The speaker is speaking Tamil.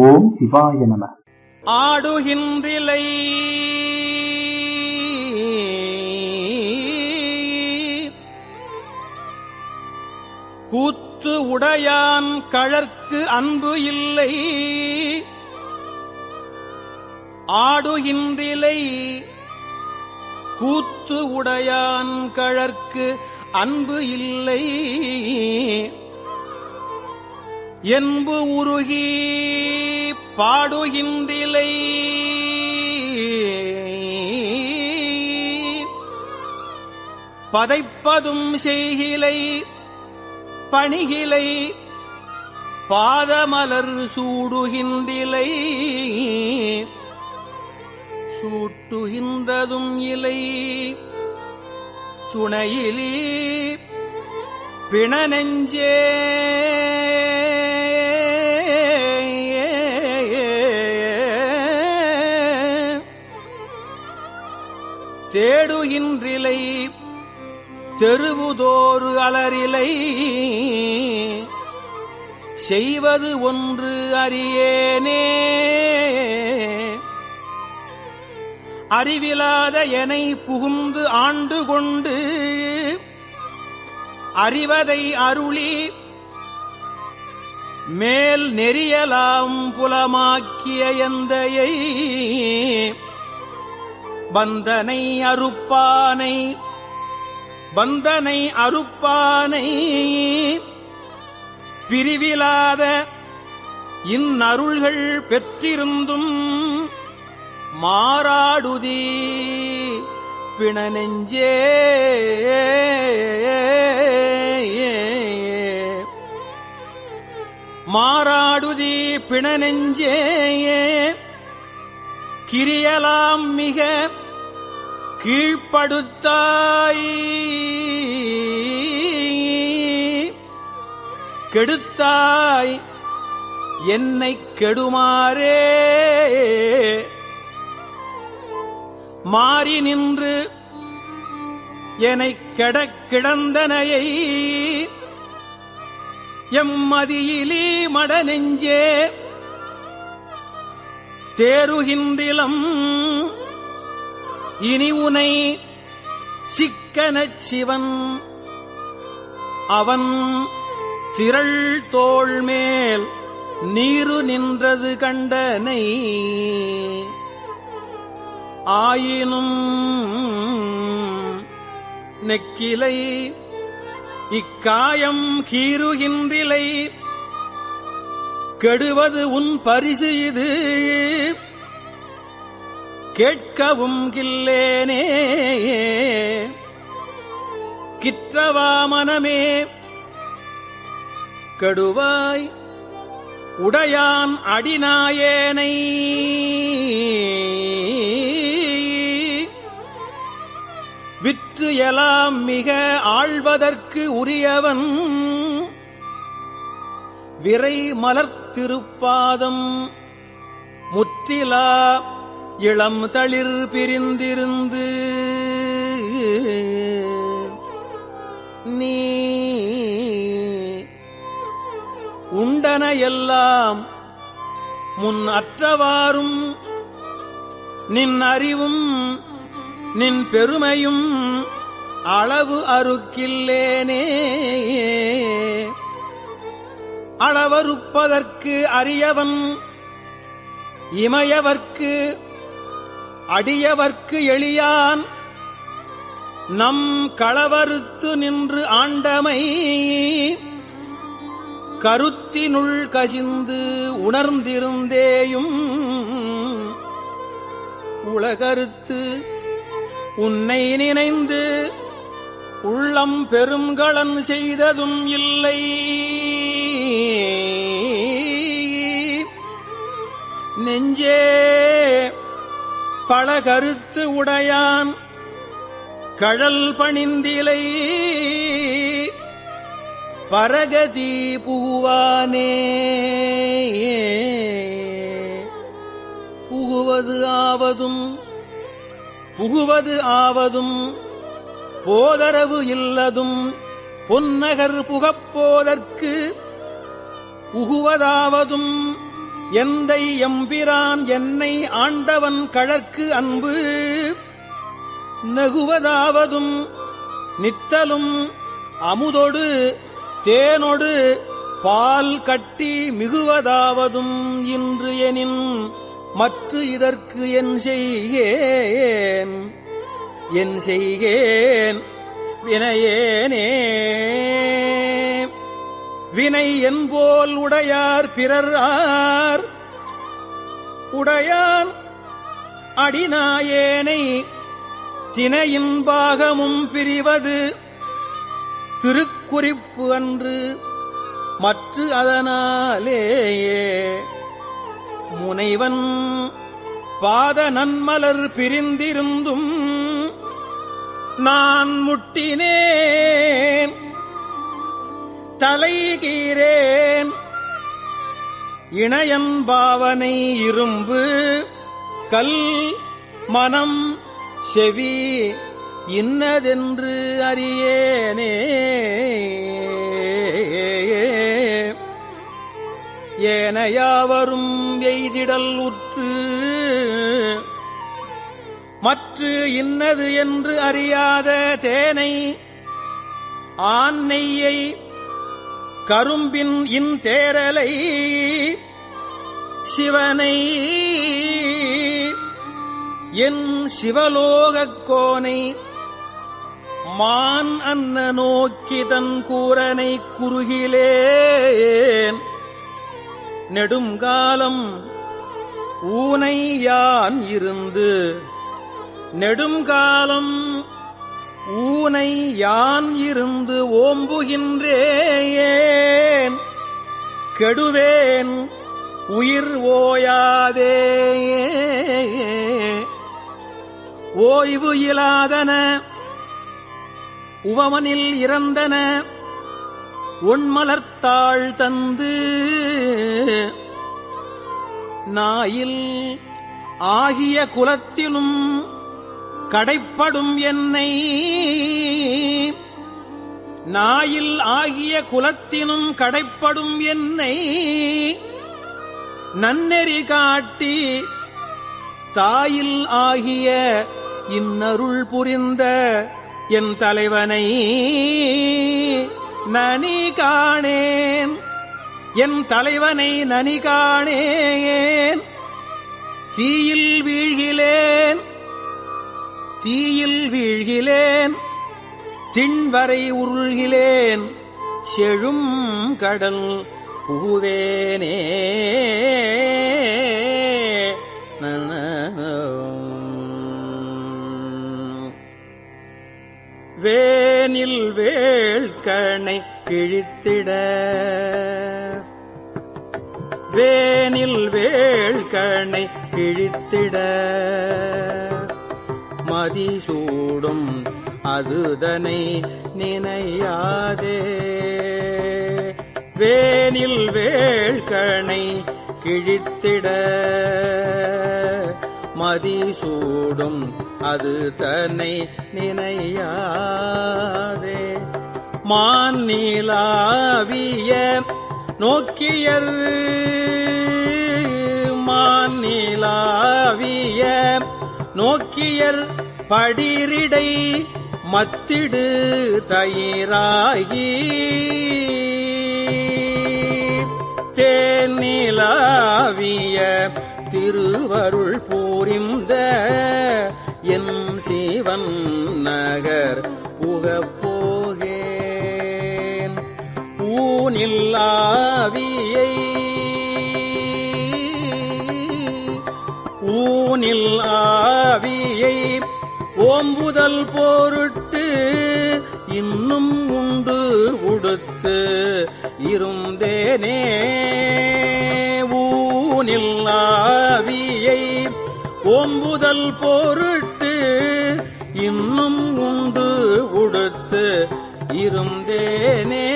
ஓம் சிவாய நம. ஆடுகின்றிலை. கூத்து உடையான் கழற்கு அன்பு இல்லை. ஆடுகின்றிலை. கூத்து உடையான் கழற்கு அன்பு இல்லை. என்பு உருகி பாடுகின்றிலை. பதைப்பதும் செய்கிலை பணிகிலை பாதமலர் சூடுகின்றிலை. சூட்டுகின்றதும் இலை துணையிலி பிணநெஞ்சே தேடுகின்றிலை தெருவுதோறு அலரிலை செய்வது ஒன்று அறியேனே. அறிவிலாத எனை புகுந்து ஆண்டு கொண்டு அறிவதை அருளி மேல் நெறியலாம் புலமாக்கிய எந்தையை. பந்தனை அறுப்பானை பந்தனை அறுப்பானை. பிரிவிலாத இந்நருள்கள் பெற்றிருந்தும் மாறாடுதி பிணநெஞ்சே. மாறாடுதி பிணநெஞ்சேயே கிரியலாம் மிக கீழ்ப்படுத்தாய். கெடுத்தாய். என்னை கெடுமாறே. மாறி நின்று என்னை கெடக் கிடந்தனையை எம்மதியிலே மட நெஞ்சே தேருகின்றிலம். இனி உனை சிக்கனச் சிவன் அவன் திரள் தோள் மேல் நீரு நின்றது கண்டனை. ஆயினும் நெக்கிலை இக்காயம் கீறுகின்றிலை. கெடுவது உன் பரிசு இது. கேட்கவும் கில்லேனே. கிற்றவா மனமே. கெடுவாய் உடையான் அடிநாயேனை. விற்று எலாம் மிக ஆழ்வதற்கு உரியவன். விரை திருப்பாதம். முற்றிலா இளம் தளிர் பிரிந்திருந்து நீ உண்டன எல்லாம் முன் அற்றவாறும் நின் அறிவும் நின் பெருமையும் அளவு அறுக்கில்லேனே. அளவறுப்பதற்கு அரியவன் இமையவர்க்கு அடியவர்க்கு எளியான். நம் களவறுத்து நின்று ஆண்டமை. கருத்தினுள் கசிந்து உணர்ந்திருந்தேயும். உலகறுத்து உன்னை நினைந்து உள்ளம் பெருங்கலன் செய்ததும் இல்லை. நெஞ்சே பல கருத்து உடையான் கழல் பணிந்திலை. பரகதி புகுவானே. புகுவது ஆவதும் புகுவது ஆவதும் போதரவு இல்லதும் பொன்னகர் புகப்போதற்கு புகுவதாவதும் எந்தை எம்பிரான் என்னை ஆண்டவன் கழற்கு அன்பு நகுவதாவதும் நித்தலும் அமுதொடு தேனொடு பால் கட்டி மிகுவதாவதும் இன்று எனின் மற்ற இதற்கு என் செய்யேன். என் செய்கேன் வினையேனே. வினை என்போல் உடையார் பிறர் ஆர் உடையான் அடிநாயேனை தினையின் பாகமும் பிரிவது. திருக்குறிப்பு அன்று மற்ற அதனாலேயே. முனைவன் பாத நன்மலர் பிரிந்திருந்தும் நான் முட்டினேன். தலைகீரேன் இணையன் பாவனை இரும்பு. கல் மனம் செவி இன்னதென்று அறியேனே. ஏனையாவரும் எய்திடல் உற்று மற்று இன்னது என்று அறியாத தேனை ஆன்னையை கரும்பின் இன் தேரலை சிவனை என் சிவலோகக் கோனை மான் அன்ன நோக்கி தன் கூரனை குறுகிலேன். நெடுங்காலம் ஊனை யான் இருந்து நெடுங்காலம் ஊனை யான் இருந்து ஓம்புகின்றேன். கெடுவேன் உயிர் ஓயாதே. ஓய்வு இலாதன உவமனில் இறந்தன ஒன்மலர்த்தாள் தந்து. நாயில் ஆகிய குலத்திலும் கடைப்படும் என்னை. நாயில் ஆகிய குலத்தினும் கடைப்படும் என்னை. நன்னெறி காட்டி தாயில் ஆகிய இன்னருள் புரிந்த என் தலைவனை நனி காணேன். என் தலைவனை நனி காணேன். தீயில் வீழ்கிலேன் தீயில் வீழ்கிலேன் திண்வரை உருள்கிலேன் செழும் கடல் புகுவேனே. வேனில் வேள்கணை கிழித்திட வேனில் வேள்கணை கிழித்திட. மதிசூடும் அதுதனை நினையாதே. வேனில் வேள்கணை கிழித்திட. மதிசூடும் அது தன்னை நினையாதே. மாநிலாவிய நோக்கியர். மாநிலாவிய நோக்கியர். படிரிடை மத்திடு தயிராகி தேனிலாவிய திருவருள் பூரிந்த என் சிவன் நகர் புகப்போகேன் ஊனில்லாவியை ஓம்புதல் பொருட்டு இன்னும் உண்டு உடுத்து இருந்தேனே. ஊனில் ஆவியை ஓம்புதல் பொருட்டு இன்னும் உண்டு உடுத்து இருந்தேனே.